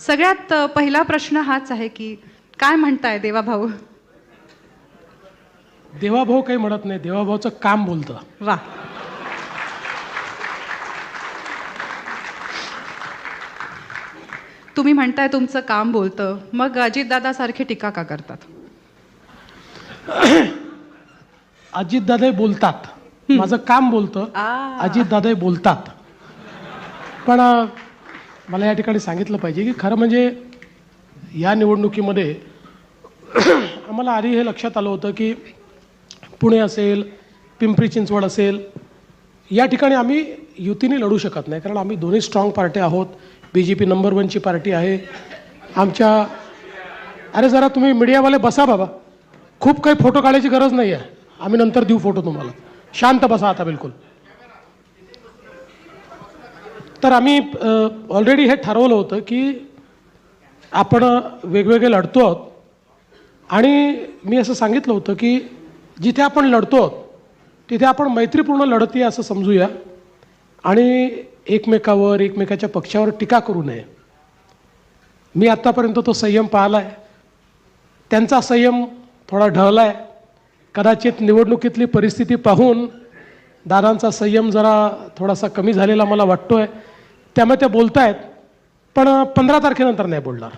सगळ्यात पहिला प्रश्न हाच आहे की काय म्हणताय देवा भाऊ देवाभाऊ काही म्हणत नाही. देवाभाऊचं काम बोलतं. वा. तुम्ही म्हणताय तुमचं काम बोलतं. मग अजितदादा सारखे टीका का करतात? अजितदादा बोलतात. माझं काम बोलतं. आ. अजितदादा बोलतात. पण मला या ठिकाणी सांगितलं पाहिजे की खरं म्हणजे या निवडणुकीमध्ये आम्हाला आधी हे लक्षात आलं होतं की पुणे असेल पिंपरी चिंचवड असेल या ठिकाणी आम्ही युतीने लढू शकत नाही कारण आम्ही दोन्ही स्ट्रॉंग पार्टी आहोत. बी जे पी नंबर वनची पार्टी आहे. आमच्या अरे जरा तुम्ही मीडियावाले बसा बाबा. खूप काही फोटो काढायची गरज नाही आहे आम्ही नंतर देऊ फोटो तुम्हाला. शांत बसा आता बिलकुल. तर आम्ही ऑलरेडी हे ठरवलं होतं की आपण वेगवेगळे लढतो आहोत. आणि मी असं सांगितलं होतं की जिथे आपण लढतो आहोत तिथे आपण मैत्रीपूर्ण लढती असं समजूया आणि एकमेकावर एकमेकाच्या पक्षावर टीका करू नये. मी आत्तापर्यंत तो संयम पाहिला आहे त्यांचा संयम थोडा ढळला आहे कदाचित निवडणुकीतली परिस्थिती पाहून दादांचा संयम जरा थोडासा कमी झालेला मला वाटतो आहे त्यामुळे ते बोलत आहेत पण पंधरा तारखेनंतर नाही बोलणार.